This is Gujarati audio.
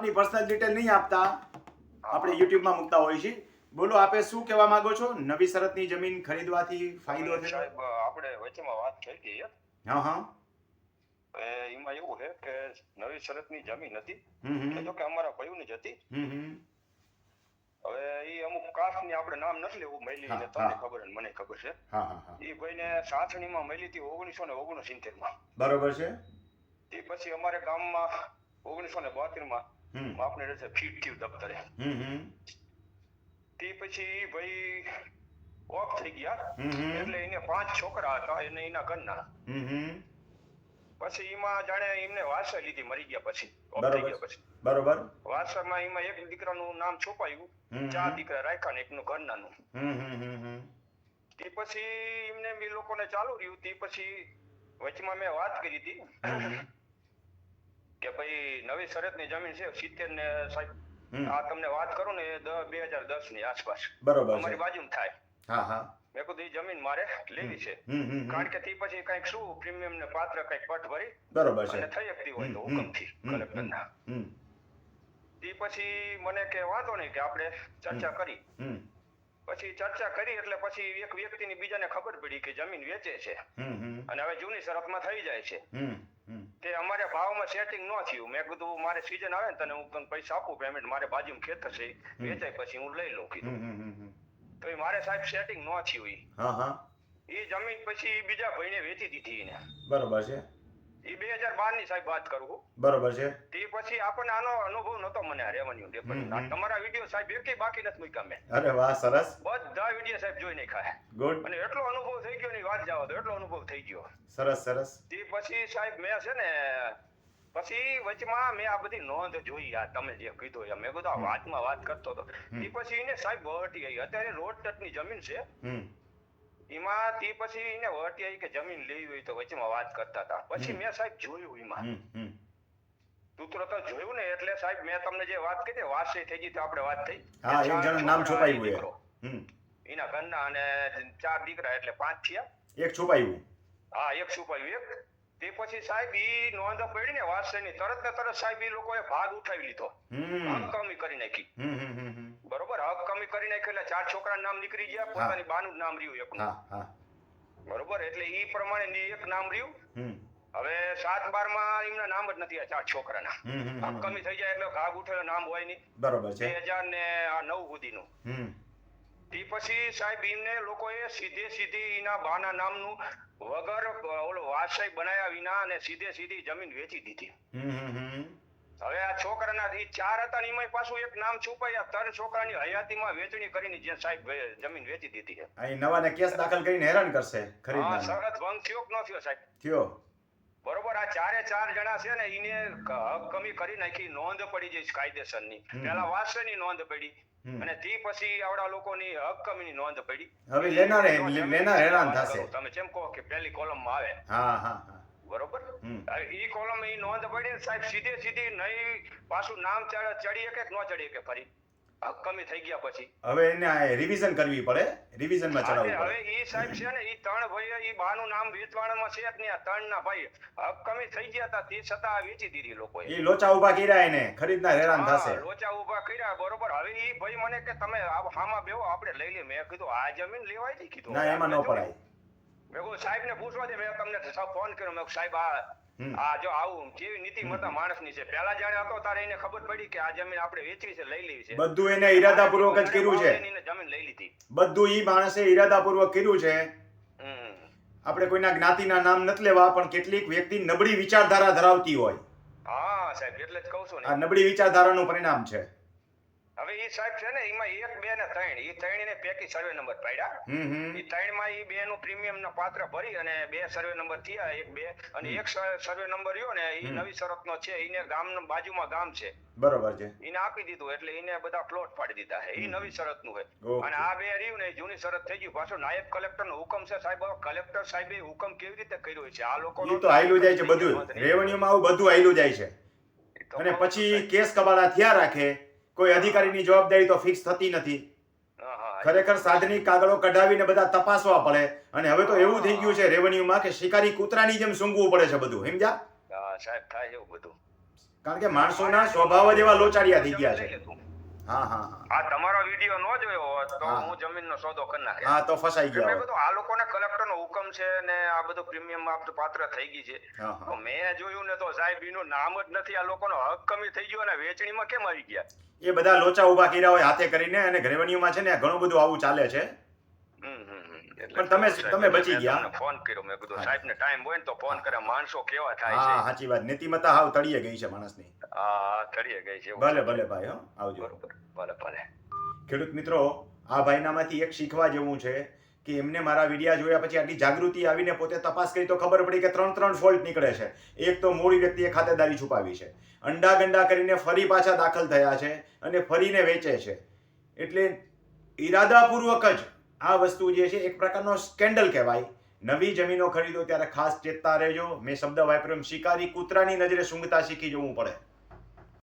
આપની પર્સનલ ડિટેલ નહીં આપતા. આપણે યુટ્યુબમાં મૂકતા હોય છે બોલો આપે શું કહેવા માંગો છો? નવી શરતની જમીન ખરીદવાથી ફાયદો થયો? આપણે વચ્ચેમાં વાત થઈ હતી હા હા. એમાં એવું છે કે નવી શરતની જમીન હતી. જો કે અમારા ભાઈઓની જ હતી. હવે એ અમુક કાસ્ટની આપણે નામ નથી લેવું મળી ને તમને ખબર ને મને ખબર છે. હા ભાઈ ને એ ભાઈને સાસણીમાં મળી હતી ઓગણીસો ને ઓગણસિત્તેરમાં બરોબર છે. તે પછી અમારે ગામમાં ઓગણીસો ને બોતેરમાં આપણે રહેશે ફીટ થયું દફતરે. તે પછી ભાઈ ઓફ થઈ ગયા. એટલે એને પાંચ છોકરા હતા એને એના ઘરના. પછી એમાં જાણે એમને વારસા લીધી મરી ગયા પછી. થઈ બરોબર. ગયા પછી. બરોબર. વારસામાં એમાં એક દીકરાનું નામ છુપાયું. ચાર દીકરા રાખ્યા ને એકનું ઘરનાનું. તે પછી એમને બી લોકોને ચાલુ રહ્યું. તે પછી વચમાં મેં વાત કરી હતી. કે ભાઈ નવી શરતની જમીન છે સિત્તેર ને સાહેબ આ તમને વાત કરું ને બે હજાર દસની આસપાસ. બરોબર અમારી બાજુમાં થાય. હા હા. મેં કીધું એ જમીન મારે લેવી છે. કારણ કે તે પછી કંઈક શું પ્રીમિયમ ને પાત્ર કંઈક પટ ભરી બરોબર છે. અને થઈ શકતી હોય તો હુકમથી કલેક્ટરના. તે પછી મને કે વાંધો નહીં કે આપણે ચર્ચા કરી. પછી ચર્ચા કરી એટલે પછી એક વ્યક્તિની બીજાને ખબર પડી કે જમીન વેચે છે. અને હવે જૂની શરતમાં થઈ જાય છે. તે અમારે ભાવમાં સેટિંગ ન થયું. મેં કીધું મારે સીઝન આવે ને તને હું તને પૈસા આપું પેમેન્ટ મારે બાજુમાં ખેતર છે વેચાય પછી હું લઈ લઉં કીધું. તો એ મારે સાહેબ સેટિંગ ન થયું હા એ જમીન પછી બીજા ભાઈને વેચી દીધી એને. બરોબર છે. એ બે હજાર બારની સાહેબ વાત કરું બરોબર છે. તે પછી આપણને આનો અનુભવ નતો મને આ રેવન્યુ ડે ડિપાર્ટમેન્ટ તમારા વીડિયો સાહેબ એકે બાકી નથી મૂક્યા મેં. અરે વાહ સરસ. બધા વીડિયો સાહેબ જોઈ નાખ્યા ગુડ અને એટલો અનુભવ વાત જવા દો એટલો અનુભવ થઈ ગયો. સરસ સરસ. તે પછી સાહેબ મેં છે ને પછી વચમાં મેં આ બધી નોંધ જોઈ આ તમે જે કીધું એમ મેં કીધું આ વાતમાં વાત કરતો હતો. તે પછી એને સાહેબ વહટી આવી. અત્યારે રોડ તટની જમીન છે. એમાં તે પછી એને વહટી આવી કે જમીન લેવી હોય તો વચમાં વાત કરતા હતા. પછી મેં સાહેબ જોયું એમાં. હમ તો જોયું ને એટલે સાહેબ મેં તમને જે વાત કરી વાસી થઈ ગઈ તો આપણે વાત થઈ. હા એક જણ નામ છુપાયું એના ઘરના અને ચાર દીકરા એટલે પાંચ થયા. એક છુપાયું હા એક છુપાયું એક. તે પછી સાહેબ ઈ નોંધ પડી ને વારસાઈની તરત ને તરત સાહેબ ઈ લોકોએ ભાગ ઉઠાવી લીધો. હકમી કરી નાખી. બરોબર? હકમી કરી નાખી એટલે ચાર છોકરા નામ નીકળી ગયા પોતાની બાનું નામ રહ્યું એકનું. બરોબર? એટલે ઈ પ્રમાણે એક નામ રહ્યું. હમ. હવે સાત બારમાં એમના નામ જ નથી આ ચાર છોકરાના. હમ હમ હક હમ. કમી થઈ જાય એટલે ભાગ ઉઠેલો નામ હોય નહીં. બરોબર બે હજાર ને આ નવ સુધીનું. તે પછી સાહેબ એમને લોકોએ સીધે સીધી એના બાના નામનું વગર ઓલો વાસય બનાયા વિના અને સીધે સીધી જમીન વેચી દીધી. હવે આ છોકરાના એ ચાર હતા ને એમાંય પાછું એક નામ છુપાયા ત્રણ છોકરાની હયાતીમાં વેચણી કરીને જે સાહેબ જમીન વેચી દીધી છે. અહીં નવાને કેસ દાખલ કરીને હેરાન કરશે હા ખરીદનાર ભંગ થયો કે ન થયો સાહેબ? થયો. બરોબર આ ચારે ચાર જણા છે ને એને હક કમી કરી નાખી નોંધ પડી જઈશ કાયદેસરની. ની પેલા વારસાની નોંધ પડી. અને તે પછી આવડા લોકોની હક કમીની નોંધ પડી. હવે લેનાર લેનાર હેરાન થશે. તમે જેમ કહો કે પહેલી કોલમમાં આવે. હા હા બરોબર? ઈ કોલમ ઈ નોંધ પડી સાહેબ સીધે સીધી નહીં પાછું નામ ચડ- ચડી કે ન ચડી કે ફરી? કમી થઈ ગયા પછી. હવે એને રિવિઝન કરવી પડે. રિવિઝનમાં ચડાવવું પડે હવે એ સાહેબ છે ને એ ત્રણ ભાઈ ઈ બાનું નામ વેચવાણામાં છે જ નહીં આ ત્રણ ના ભાઈ કમી થઈ ગયા હતા તે છતાં વેચી દીધી લોકો એ લોચા ઊભા કર્યા એને. ખરીદનાર હેરાન થશે. લોચા ઊભા કર્યા બરોબર. હવે એ ભાઈ મને કે તમે હામાં બેવો આપણે લઈ લઈએ. મેં કીધું આ જમીન લેવાય નહીં કીધું. ના એમાં ન પડાય. મેં કહું સાહેબ ને પૂછવા દે મેં તમને ફોન કર્યો. મેં સાહેબ આ. આ જો આવું કેવી માણસ માણસની છે. પેલા જાણે હતો તારે એને ખબર પડી કે આ જમીન આપણે વેચવી છે લઈ લેવી છે. બધું એને ઈરાદાપૂર્વક જ કર્યું છે. જમીન લઈ લીધી. બધું ઈ માણસે ઈરાદાપૂર્વક કર્યું છે. આપણે કોઈના જ્ઞાતિના નામ નથી લેવા પણ કેટલીક વ્યક્તિ નબળી વિચારધારા ધરાવતી હોય. હા સાહેબ એટલે જ કહું છું આ ને નબળી વિચારધારાનું પરિણામ છે. હવે એ સાહેબ છે ને એમાં એક બે ને ત્રણ. એ ત્રણ ને પેકી સર્વે નંબર પાડ્યા. એ ત્રણમાં એ બે નું પ્રીમિયમ ના પાત્ર ભરી અને બે સર્વે નંબર થયા એક બે. અને એક સર્વે નંબર રહ્યો ને એ નવી શરત નો છે. એને ગામ બાજુમાં ગામ છે. બરોબર છે. એને આપી દીધું એટલે એને બધા પ્લોટ પાડી દીધા છે. એ નવી શરતનું છે અને આ બે રહ્યું ને જૂની શરત થઈ ગયું. પાછો નાયબ કલેક્ટર નો હુકમ છે સાહેબ. કલેક્ટર સાહેબે હુકમ કેવી રીતે કર્યો છે? આ લોકો તો આયલું જાય છે બધું રેવન્યુમાં આવું બધું આયલું જાય છે. અને પછી કેસ કબાડા થયા રાખે. કોઈ અધિકારીની જવાબદારી તો ફિક્સ થતી નથી. ખરેખર સાધની કાગળો કઢાવીને બધા તપાસવા પડે. અને હવે તો એવું થઈ ગયું છે રેવન્યુમાં કે શિકારી કૂતરાની જેમ સૂંઘવું પડે છે બધું. સમજ્યા? સાહેબ થાય એવું બધું. કારણ કે માણસોના સ્વભાવ જ એવા લોચાડિયા થઈ ગયા છે. હા હા આ તમારો વીડિયો નો જોયો હોત તો હા. જમીનનો સોદો કરી નાખે હા તો ફસાઈ ગયો મેં આ લોકોને કલેક્ટરનો હુકમ છે ને આ બધું પ્રીમિયમમાં પાત્ર થઈ ગઈ છે. તો મેં જોયું ને તો સાહેબ એનું નામ જ નથી. આ લોકોનો હક કમી થઈ ગયો અને વેચણીમાં કેમ આવી ગયા? એ બધા લોચા ઊભા કર્યા હોય હાથે કરીને અને ગ્રેવન્યુમાં છે ને ઘણું બધું આવું ચાલે છે. પણ તમે- તમે બચી ગયા. ફોન કર્યો. મેં કીધું સાહેબ ને ટાઈમ હોય ને તો ફોન કરે. માણસો કેવા થાય હા છે? સાચી વાત. નીતિમત્તા હાવ તળિયે ગઈ છે માણસની. હા તળિયે ગઈ છે. ભલે ભલે ભાઈ હો. આવજો. બરોબર. ભલે ભલે. ખેડૂત મિત્રો આ ભાઈનામાંથી એક શીખવા જેવું છે કે એમને મારા વિડીયા જોયા પછી આટલી જાગૃતિ આવીને પોતે તપાસ કરી તો ખબર પડી કે ત્રણ ત્રણ ફોલ્ટ નીકળે છે. એક તો મૂળ વ્યક્તિએ ખાતેદારી છુપાવી છે. અંડા ગંડા કરીને ફરી પાછા દાખલ થયા છે અને ફરીને વેચે છે. એટલે ઈરાદાપૂર્વક જ આ વસ્તુ જે છે એક પ્રકારનો સ્કેન્ડલ કહેવાય. નવી જમીનો ખરીદો ત્યારે ખાસ ચેતતા રહેજો. મેં શબ્દ વાપર્યો શિકારી કૂતરાની નજરે સૂંઘતા શીખી જવું પડે.